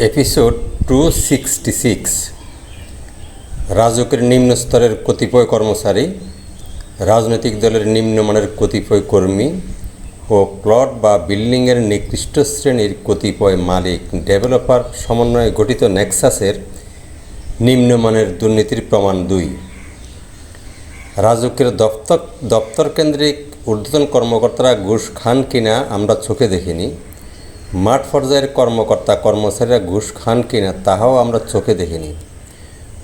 Episode two sixty six রাজকের নিম্ন স্তরের কতিপয় কর্মচারী, রাজনৈতিক দলের নিম্নমানের কতিপয় কর্মী ও প্লট বা বিল্ডিংয়ের নিকৃষ্ট শ্রেণির কতিপয় মালিক, ডেভেলপার সমন্বয়ে গঠিত নেক্সাসের নিম্নমানের দুর্নীতির প্রমাণ দুই। রাজকের দপ্তর দপ্তর কেন্দ্রিক ঊর্ধ্বতন কর্মকর্তারা ঘুষ খান কিনা আমরা চোখে দেখিনি। মাঠ পর্যায়ের কর্মকর্তা কর্মচারীরা ঘুষ খান কিনা তাহাও আমরা চোখে দেখিনি।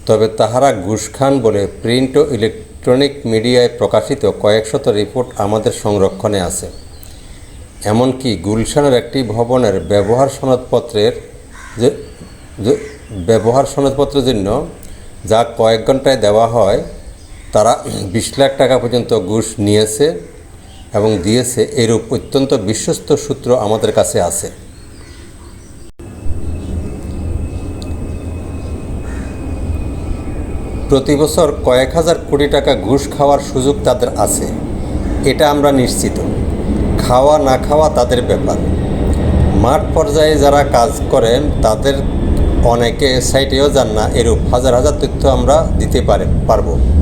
তবে তাহারা ঘুষ খান বলে প্রিন্ট ও ইলেকট্রনিক মিডিয়ায় প্রকাশিত কয়েকশত রিপোর্ট আমাদের সংরক্ষণে আছে। এমনকি গুলশানের একটি ভবনের ব্যবহার সনদপত্রের যে ব্যবহার সনদপত্রের জন্য যা কয়েক ঘন্টায় দেওয়া হয়, তারা বিশ লাখ টাকা পর্যন্ত ঘুষ নিয়েছে। এবং দিয়েছে এরূপ অত্যন্ত বিশ্বস্ত সূত্র আমাদের কাছে আছে। প্রতি বছর কয়েক হাজার কোটি টাকা ঘুষ খাওয়ার সুযোগ তাদের আছে। এটা আমরা নিশ্চিত। খাওয়া না খাওয়া তাদের ব্যাপার। মাঠ পর্যায়ে যারা কাজ করেন, তাদের অনেকে সাইটেও যান না, এরূপ হাজার হাজার তথ্য আমরা দিতে পারে পারব।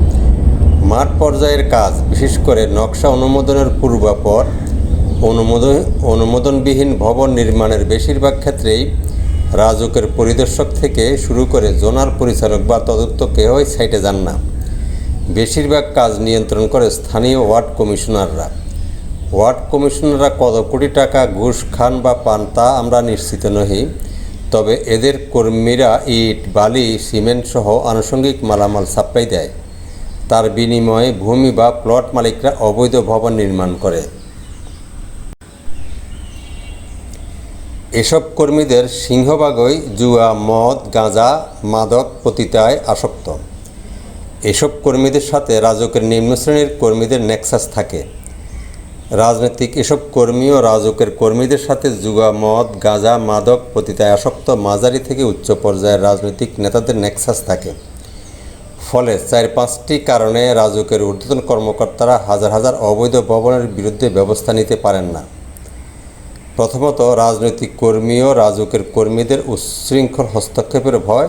মাঠ পর্যায়ের কাজ, বিশেষ করে নকশা অনুমোদনের পূর্বাপর, অনুমোদন, অনুমোদনবিহীন ভবন নির্মাণের বেশিরভাগ ক্ষেত্রেই রাজকের পরিদর্শক থেকে শুরু করে জোনার পরিচালক বা তদন্ত কেউই সাইটে যান না। বেশিরভাগ কাজ নিয়ন্ত্রণ করে স্থানীয় ওয়ার্ড কমিশনাররা। ওয়ার্ড কমিশনাররা কত কোটি টাকা ঘুষ, খান বা পান তা আমরা নিশ্চিত নহি, তবে এদের কর্মীরা ইট, বালি, সিমেন্ট সহ আনুষঙ্গিক মালামাল সাপ্লাই দেয়। তার বিনিময়ে ভূমি বা প্লট মালিকরা অবৈধ ভবন নির্মাণ করে। এসব কর্মীদের সিংহভাগই জুয়া, মদ, গাঁজা, মাদক, পতিতায় আসক্ত। এসব কর্মীদের সাথে রাজকের নিম্ন শ্রেণির কর্মীদের নেক্সাস থাকে। রাজনৈতিক এসব কর্মী ও রাজকের কর্মীদের সাথে জুয়া, মদ, গাঁজা, মাদক, পতিতায় আসক্ত মাঝারি থেকে উচ্চ পর্যায়ের রাজনৈতিক নেতাদের নেক্সাস থাকে। ফলে চার পাঁচটি কারণে রাজকের ঊর্ধ্বতন কর্মকর্তারা হাজার হাজার অবৈধ ভবনের বিরুদ্ধে ব্যবস্থা নিতে পারেন না। প্রথমত, রাজনৈতিক কর্মী ও রাজকের কর্মীদের উচ্ছৃঙ্খল হস্তক্ষেপের ভয়।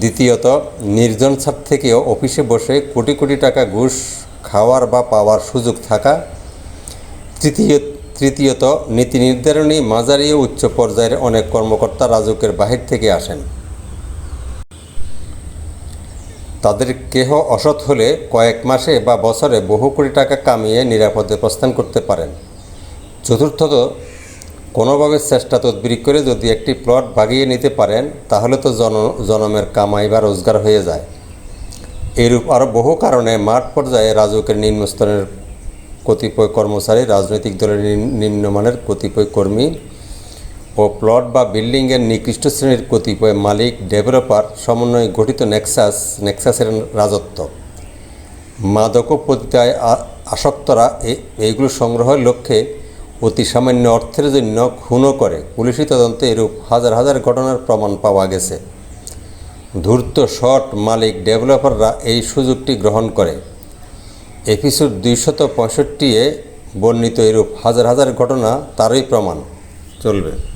দ্বিতীয়ত, নির্জন ছাদ থেকেও অফিসে বসে কোটি কোটি টাকা ঘুষ খাওয়ার বা পাওয়ার সুযোগ থাকা। তৃতীয়, তৃতীয়ত, নীতি নির্ধারণী মাঝারি উচ্চ পর্যায়ের অনেক কর্মকর্তা রাজকের বাহির থেকে আসেন। তাদের কেহ অসৎ হলে কয়েক মাসে বা বছরে বহু কোটি টাকা কামিয়ে নিরাপদে প্রস্থান করতে পারেন। চতুর্থত কোনোভাবে চেষ্টা তদবির করে যদি একটি প্লট ভাগিয়ে নিতে পারেন, তাহলে তো জন, জনমের কামাই বা রোজগার হয়ে যায়। এরূপ আরও বহু কারণে মাঠ পর্যায়ে রাজকের নিম্নস্তরের কতিপয় কর্মচারী, রাজনৈতিক দলের নিম্নমানের কতিপয় কর্মী ও প্লট বা বিল্ডিংয়ের নিকৃষ্ট শ্রেণির কতিপয় মালিক, ডেভেলপার সমন্বয়ে গঠিত নেক্সাস, নেক্সাসের রাজত্ব। মাদক ও পতিতায় আসক্তরা এইগুলো সংগ্রহের লক্ষ্যে অতি সামান্য অর্থের জন্য খুনও করে। পুলিশি তদন্তে এরূপ হাজার হাজার ঘটনার প্রমাণ পাওয়া গেছে। ধূর্ত শট মালিক, ডেভেলপাররা এই সুযোগটি গ্রহণ করে। এপিসোড দুইশত পঁয়ষট্টি এ বর্ণিত এরূপ হাজার হাজার ঘটনা তারই প্রমাণ। চলবে।